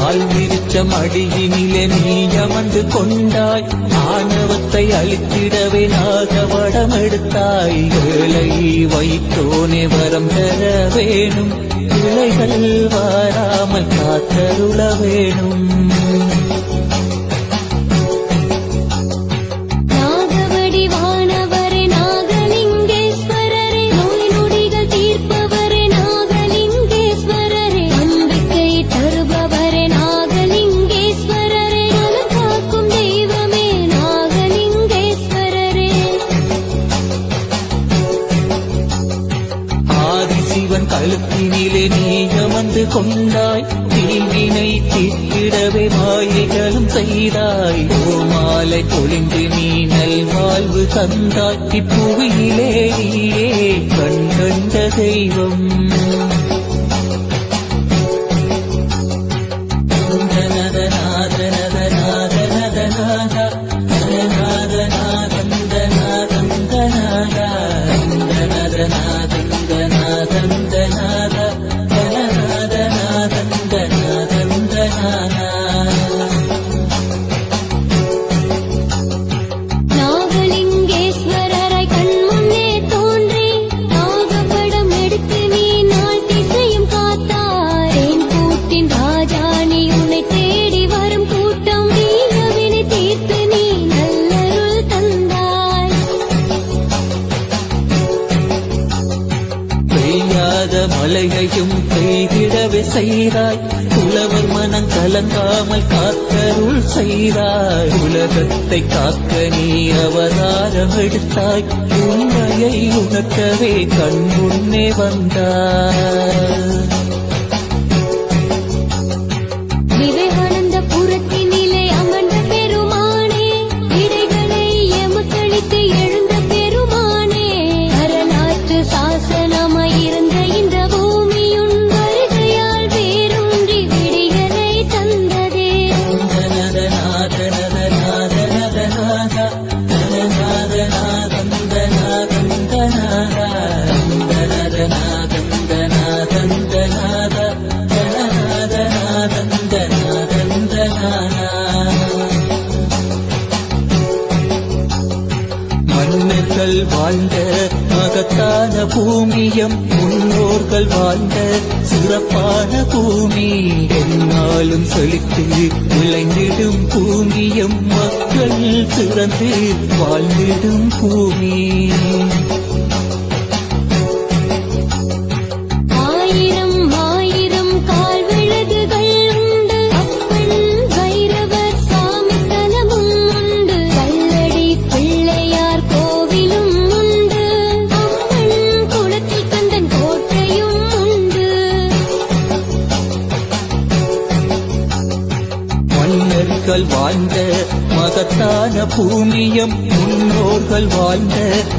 ஆழ்விருச்சம் அடியினிலே நீ அமர்ந்து கொண்டாய் ஆணவத்தை அழித்திடவே நாக வடம் எடுத்தாய் வேலை வைத்தோனே வரம் பெற வேணும் இலைகள் வாராமல் காத்தருள வேணும். கழுத்தினிலே நீ அமர்ந்து கொண்டாய் தீவினை தீர்த்திடவே மாயைகளும் செய்தாய் மாலை பொழிந்து நீ நல்வாழ்வு தந்தாய் இப்புவியிலே நீயே கண் கண்ட தெய்வம் நாகலிங்கேஸ்வரராய் செய்தாய். புலவர் மனம் கலங்காமல் காத்தருள் செய்தாய். உலகத்தை காக்க நீ அவதாரம் எடுத்தாய். உண்மையை உணர்த்தவே கண் முன்னே வந்தாய். மகத்தான பூமியம் முன்னோர்கள் வாழ்ந்த சிறப்பான பூமி. என்னாலும் செழித்து விளைந்திடும் பூமியம் மக்கள் சிறந்து வாழ்ந்திடும் பூமி. மன்னர்கள் வாழ்ந்த மகத்தான பூமியம் முன்னோர்கள் வாழ்ந்த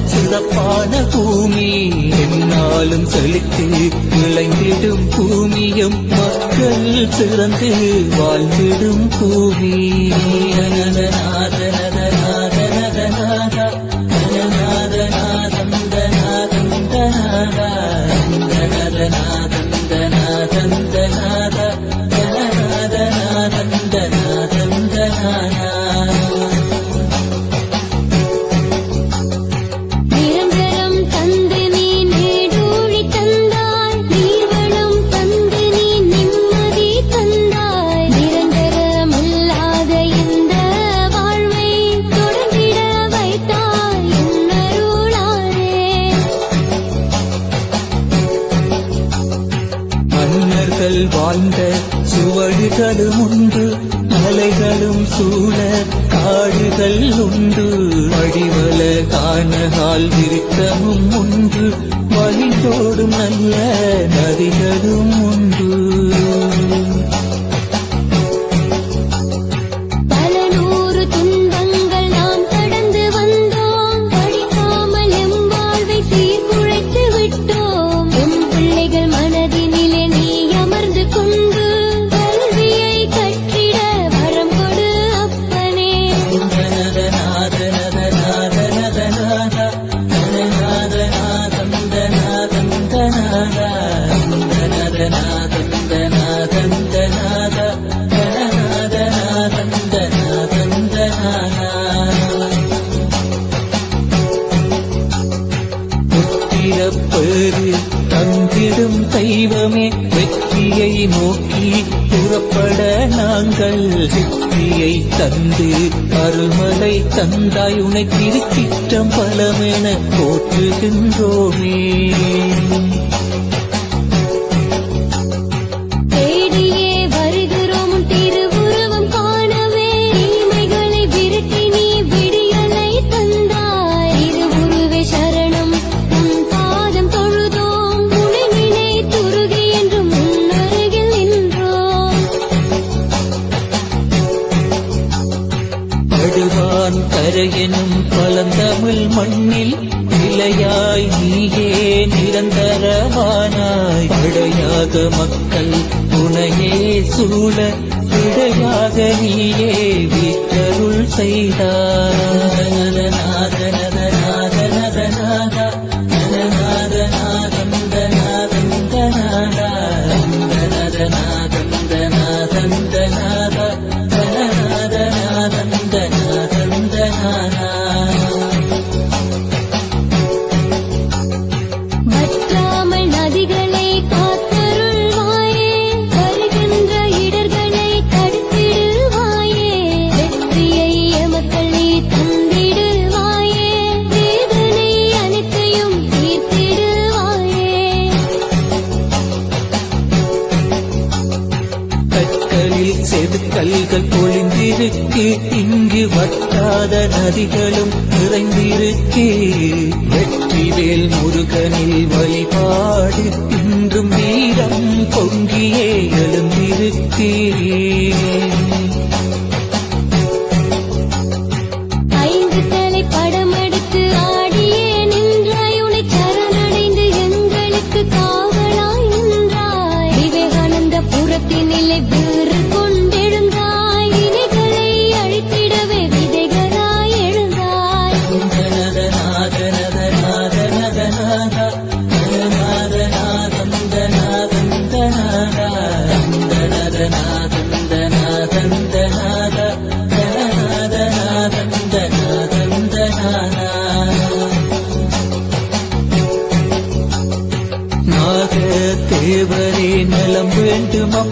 சிறப்பான பூமி. என்னாலும் செழித்து விளைந்திடும் பூமியம் மக்கள் சிறந்து வாழ்ந்திடும் பூமி. வாழ்ந்த சுவடுகளும் உண்டு மலைகளும் சூழ காடுகள் உண்டு. வடிவல காணகால் விருத்தமும் உண்டு வழிந்தோடும் நல்ல நதிகளும் உண்டு. நோக்கி புறப்பட நாங்கள் வெற்றியை தந்து அருள்மலை தந்தாய் உனை திருச்சிற்றம் பலமென போற்றுகின்றோமே. நிரந்தரவானாய் படையாக மக்கள் துணையே சூழ விடையாக நீயே வீட்டருள் செய்தார். நாதன நதிகள் பொழிந்திருக்கு இங்கு வட்டாத நதிகளும் நிறைந்திருக்கு. வெற்றிவேல் முருகனில் வழிபாடு இன்றும் வீரம் பொங்கியே எழுந்திருக்கே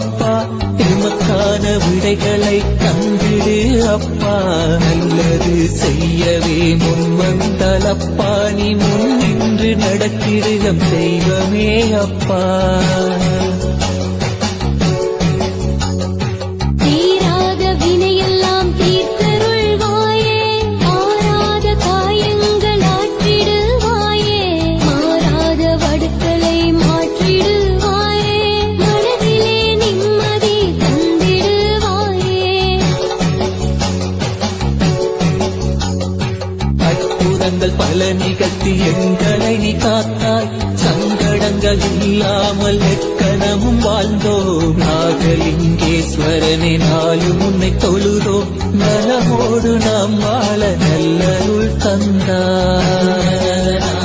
அப்பா உமக்கான விடைகளை தந்திடு அப்பா. நல்லது செய்யவே முன்வந்தலப்பா நீ முன் நின்று நடத்திடுகம் தெய்வமே அப்பா. சங்கடங்கள் பல நிகழ்த்தி எங்களை நீ காத்தாய். சங்கடங்கள் இல்லாமல் எக்கணமும் வாழ்ந்தோம். நாகலிங்கேஸ்வரனே நாளும் உன்னை தொழுதோம். நலமோடு நாம் வாழ நல்லருள் தந்தாய்